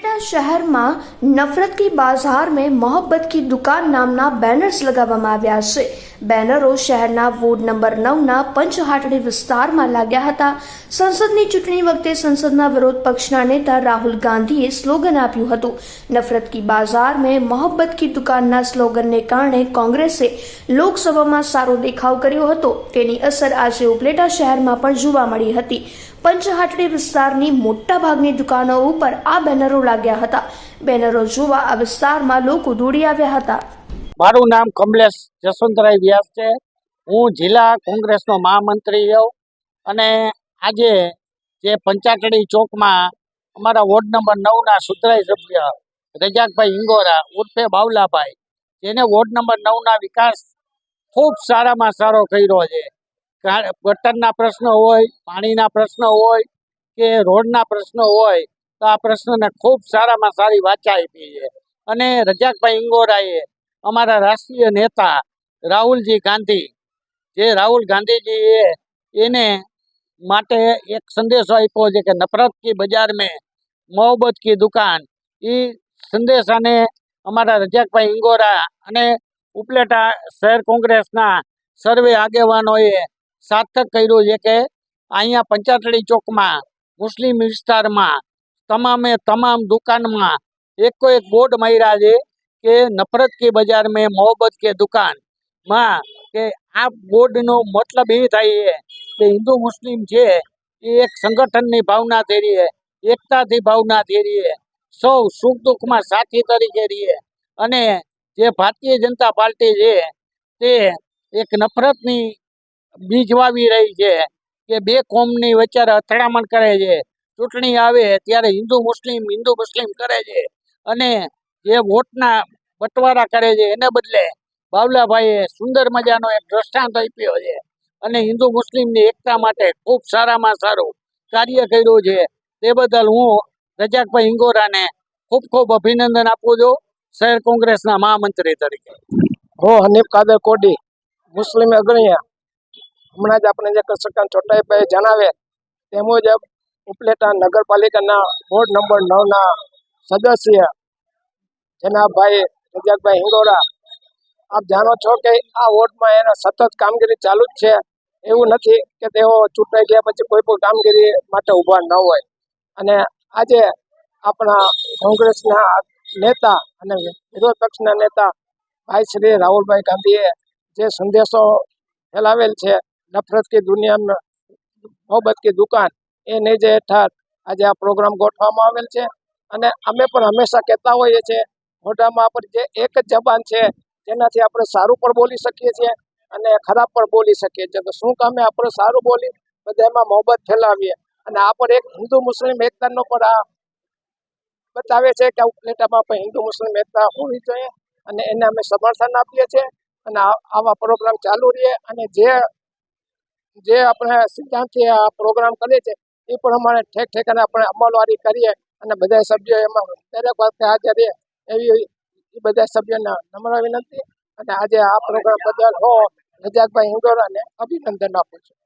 ખેડા શહેરમાં નફરત કી બાઝાર મેં મોહબ્બત કી દુકાન નામના બેનર્સ લગાવવામાં આવ્યા છે બેનરો શહેરના વોર્ડ નંબર નવના પંચહાટડી વિસ્તારમાં લાગ્યા હતા સંસદની ચૂંટણી વખતે સંસદના વિરોધ પક્ષના નેતા રાહુલ ગાંધીએ સ્લોગન આપ્યું હતું નફરત કી બાઝાર મેં મોહબ્બત કી દુકાનના સ્લોગનને કારણે કોંગ્રેસે લોકસભામાં સારો દેખાવ કર્યો હતો તેની અસર આજે ઉપલેટા શહેરમાં પણ જોવા મળી હતી. પંચહાટડી વિસ્તારની મોટાભાગની દુકાનો ઉપર આ બેનરો લાગ્યા હતા. બેનરો જોવા આ વિસ્તારમાં લોકો દોડી આવ્યા હતા. મારું નામ કમલેશ જસવંતરાય વ્યાસ છે. હું જિલ્લા કોંગ્રેસનો મહામંત્રી છું અને આજે જે પંચાકડી ચોકમાં અમારા વોર્ડ નંબર નવના સુધરાઈ સભ્ય રજાકભાઈ ઇંગોરા ઉર્ફે બાવલાભાઈ, જેને વોર્ડ નંબર નવના વિકાસ ખૂબ સારામાં સારો કર્યો છે. ગટરના પ્રશ્નો હોય, પાણીના પ્રશ્નો હોય કે રોડના પ્રશ્નો હોય, તો આ પ્રશ્નને ખૂબ સારામાં સારી વાચા આપી છે. અને રજાકભાઈ ઇંગોરાએ અમારા રાષ્ટ્રીય નેતા રાહુલજી ગાંધી, જે રાહુલ ગાંધીજીએ એને માટે એક સંદેશો આપ્યો છે કે નફરત કી બજાર મેં મોહબ્બત કી દુકાન એ સંદેશાને અમારા રજાકભાઈ ઇંગોરા અને ઉપલેટા શહેર કોંગ્રેસના સર્વે આગેવાનોએ સાર્થક કર્યું છે કે અહીંયા પંચાટડી ચોકમાં, મુસ્લિમ વિસ્તારમાં, તમામે તમામ દુકાનમાં એકો એક બોર્ડ માર્યા છે કે નફરત કે બજાર મેં મોહબ્બત કે દુકાન. માં, કે આ બોર્ડનો મતલબ એ થાય છે કે હિન્દુ મુસ્લિમ છે, એ એક સંગઠનની ભાવના થઈ રહી છે, એકતાથી ભાવના થઈ સૌ સુખ દુઃખમાં સાથી તરીકે રહીએ અને જે ભારતીય જનતા પાર્ટી છે, તે એક નફરતની બીજ વાવી રહી છે કે બે કોમની વચ્ચે અથડામણ કરે છે. ચૂંટણી આવે ત્યારે હિન્દુ મુસ્લિમ હિન્દુ મુસ્લિમ કરે છે અને જે વોટના બટવારા કરે છે એને બદલે બાવલાભાઈએ સુંદર મજાનો એક દ્રષ્ટાંત આપ્યો છે અને હિન્દુ મુસ્લિમની એકતા માટે ખૂબ સારામાં સારું કાર્ય કર્યું છે. તે બદલ હું રજાકભાઈ ઇંગોરાને ખૂબ ખૂબ અભિનંદન આપું છું શહેર કોંગ્રેસના મહામંત્રી તરીકે. હું હનીફ કાદર કોડી, મુસ્લિમ અગ્રણીય. હમણાં જ આપણે જે કસરકાન ચોટાઈભાઈ જણાવે તે મુજબ ઉપલેટા નગરપાલિકાના વોર્ડ નંબર નવના સદસ્ય જેના ભાઈ રજાકભાઈ હિંગોરા. આપ જાણો છો કે આ વોર્ડમાં એના સતત કામગીરી ચાલુ જ છે. એવું નથી કે તેઓ ચૂંટાઈ ગયા પછી કોઈ પણ કામગીરી માટે ઊભા ન હોય. અને આજે આપણા કોંગ્રેસના નેતા અને વિરોધ પક્ષના નેતા ભાઈ શ્રી રાહુલભાઈ ગાંધીએ જે સંદેશો ફેલાવેલ છે નફરત કી દુનિયા મોહબ્બત કી દુકાન, એ નેજે હેઠળ આજે આ પ્રોગ્રામ ગોઠવવામાં આવેલ છે. અને અમે પણ હંમેશા કહેતા હોઈએ છીએ, મોઢામાં આપણે જે એક જ જબાન છે, તેનાથી આપણે સારું પણ બોલી શકીએ છીએ અને ખરાબ પણ બોલી શકીએ છીએ. તો શું કામે આપણે સારું બોલી, બધામાં મોહબ્બત ફેલાવીએ? અને આ પણ એક હિન્દુ મુસ્લિમ એકતાનો પણ આ બતાવે છે કે ઉપલેટામાં પણ હિન્દુ મુસ્લિમ એકતા હોવી જોઈએ. અને એને અમે સમર્થન આપીએ છીએ. અને આવા પ્રોગ્રામ ચાલુ રહીએ અને જે જે આપણે સિદ્ધાંતથી આ પ્રોગ્રામ કરીએ છીએ એ પ્રમાણે ઠેક ઠેકાને આપણે અમલવારી કરીએ અને બધા સભ્યો એમાં દરેક વખતે હાજર રહે એવી બધા સભ્યોને નમ્ર વિનંતી અને આજે આ પ્રોગ્રામ બદલ હો રજાકભાઈ હિંદોરાને અભિનંદન આપું છું.